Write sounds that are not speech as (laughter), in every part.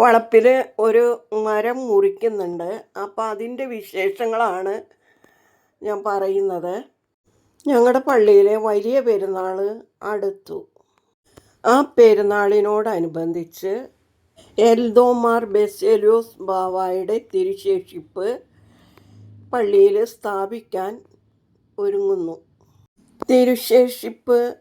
വളപ്പിൽ ഒരു മരം മുറിക്കുന്നുണ്ട്. അപ്പോൾ അതിന്റെ വിശേഷങ്ങളാണ് ഞാൻ പറയുന്നത്. ഞങ്ങളുടെ പള്ളിയിലെ വലിയ പെരുന്നാൾ അടുത്തു. ആ പെരുന്നാളിനോടനുബന്ധിച്ച് എൽദോമാർ ബെസേലിയോസ് ബാവായുടെ തിരുശേഷിപ്പ് പള്ളിയിൽ സ്ഥാപിക്കാൻ ഒരുങ്ങുന്നു. തിരുശേഷിപ്പ്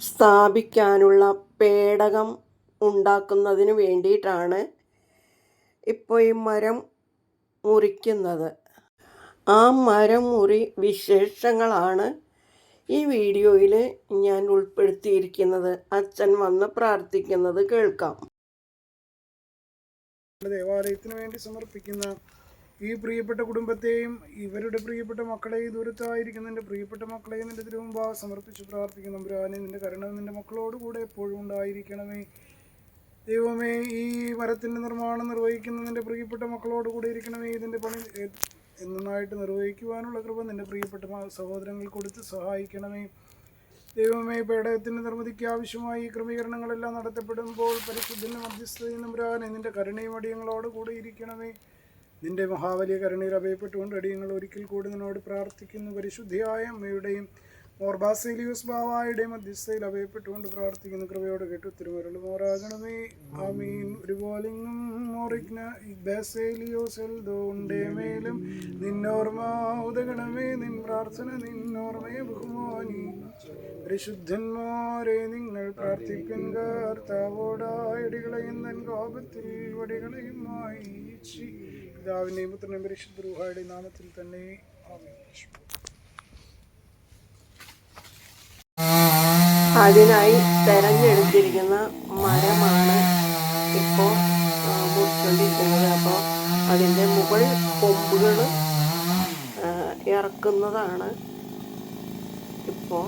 സ്ഥാപിക്കാനുള്ള പേടകം ഉണ്ടാക്കുന്നതിന് വേണ്ടിയിട്ടാണ് ഇപ്പോൾ ഈ മരം മുറിക്കുന്നത്. ആ മരം മുറി വിശേഷങ്ങളാണ് ഈ വീഡിയോയിൽ ഞാൻ ഉൾപ്പെടുത്തിയിരിക്കുന്നത്. അച്ഛൻ വന്ന് പ്രാർത്ഥിക്കുന്നത് കേൾക്കാം. ദേവാലയത്തിന് വേണ്ടി സമർപ്പിക്കുന്ന ഈ പ്രിയപ്പെട്ട കുടുംബത്തെയും ഇവരുടെ പ്രിയപ്പെട്ട മക്കളെയും ദൂരത്തായിരിക്കുന്ന എന്റെ പ്രിയപ്പെട്ട മക്കളെയും നിന്റെ തിരുമുമ്പാ സമർപ്പിച്ച് പ്രാർത്ഥിക്കുന്നു. പുരാനെ നിന്റെ കരുണ നിന്റെ മക്കളോട് കൂടെ എപ്പോഴും ഉണ്ടായിരിക്കണമേ. ദൈവമേ ഈ മരത്തിന്റെ നിർമ്മാണം നിർവഹിക്കുന്ന നിന്റെ പ്രിയപ്പെട്ട മക്കളോട് കൂടി ഇരിക്കണമേ. ഇതിന്റെ പണി എന്നായിട്ട് നിർവഹിക്കുവാനുള്ള കൃപ നിന്റെ പ്രിയപ്പെട്ട സഹോദരങ്ങൾ കൊടുത്ത് സഹായിക്കണമേ. ദൈവമേ പേടകത്തിന്റെ നിർമ്മിതിക്ക് ആവശ്യമായി ഈ ക്രമീകരണങ്ങളെല്ലാം നടത്തപ്പെടുമ്പോൾ പരിശുദ്ധന് മധ്യസ്ഥതയും നമ്പുരാനെ നിന്റെ കരുണയും അടിയങ്ങളോട് കൂടി ഇരിക്കണമേ. നിന്റെ മഹാവലിയ കരുണയിൽ അഭയപ്പെട്ടുകൊണ്ട് അടിയങ്ങൾ ഒരിക്കൽ കൂടി നിന്നോട് പ്രാർത്ഥിക്കുന്നു. പരിശുദ്ധിയായ അമ്മയുടെയും മോർബാസേലിയോസ് ബാവായുടെ മധ്യസ്ഥയിൽ അഭയപ്പെട്ടുകൊണ്ട് പ്രാർത്ഥിക്കുന്ന കൃപയോട് കേട്ടു. തിരുമരുൾ മോറാകണമേ ആമീൻ. ഒരുപോലിങ്ങും മോറിക്ന ബസേലിയോസ് എൽദോണ്ടേ മേലും. നിന്നോർമ്മ ഉദകണമേ. നിൻ പ്രാർത്ഥന നിന്നോർമയെ ബഹുമാനി. പരിശുദ്ധന്മാരെ നിങ്ങൾ പ്രാർത്ഥിപ്പിൻ കർത്താവോടായടികളെയും തൻ കോപത്തിൽ വടികളെയുമായി പിതാവിന്റെയും പുത്രനെയും പരിശുദ്ധ രൂഹായുടെ നാമത്തിൽ തന്നെ ആമീൻ. അതിനായി തെരഞ്ഞെടുത്തിരിക്കുന്ന മരമാണ് ഇപ്പോൾ മുറിച്ചുകൊണ്ടിരിക്കുന്നത് അപ്പോൾ അതിന്റെ മുകൾ കൊമ്പുകൾ ഇറക്കുന്നതാണ് ഇപ്പോൾ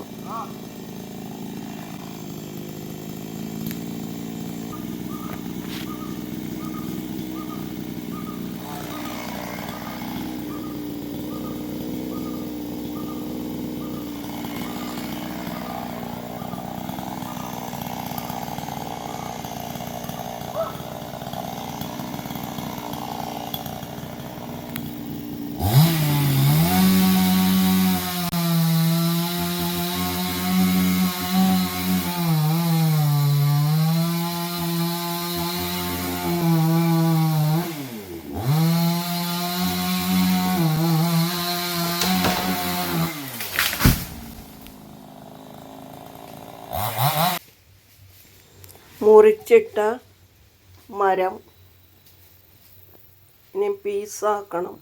മുറിച്ചിട്ട മരം ഇനി പീസാക്കണം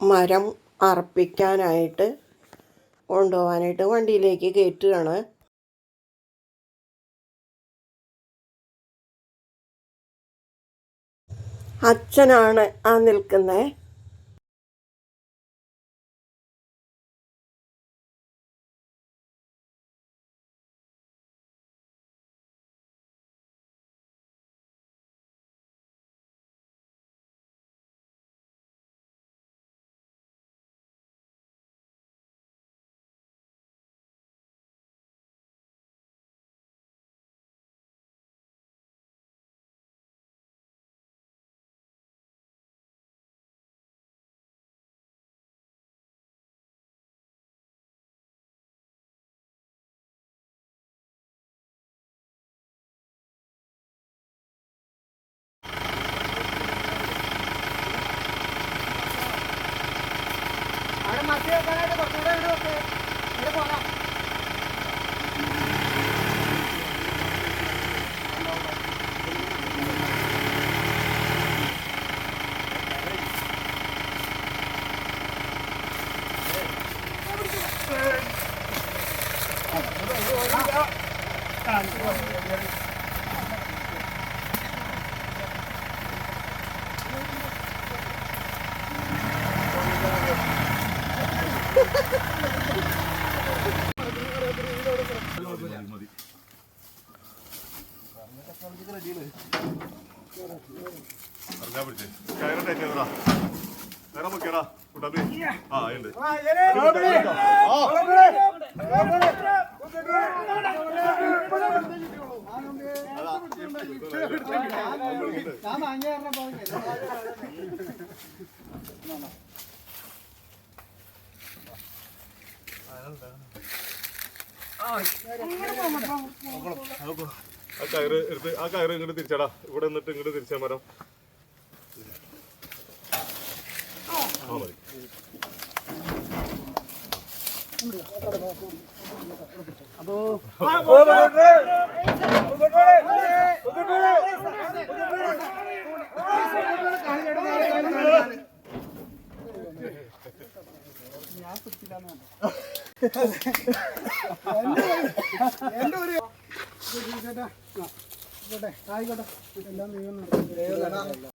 മരം അർപ്പിക്കാനായിട്ട് കൊണ്ടുപോകാനായിട്ട് വണ്ടിയിലേക്ക് കയറ്റുകയാണ്. അച്ഛനാണ് ആ നിൽക്കുന്നത് കുറച്ച് വെക്കാനായിട്ട് കുറച്ചുകൂടെ ഇവിടെ വെക്ക് ഇവിടെ പോരാ അറിഞ്ഞാ പിടിച്ചേ കയറ് ടൈറ്റ് ചെയ്തടാ കയറാൻ പൊക്കിയടാ കുട്ടാപ്പി ആ ഉണ്ട് ആ കയറ് എടുത്ത് ആ കയറ് ഇങ്ങോട്ട് തിരിച്ചടാ. ഇവിടെ നിന്നിട്ട് ഇങ്ങോട്ട് തിരിച്ചാ മരം. ആ മതി. ആ, (laughs) (laughs) ആയിക്കോട്ടെ ആയിക്കോട്ടെ എല്ലാം നടത്തും.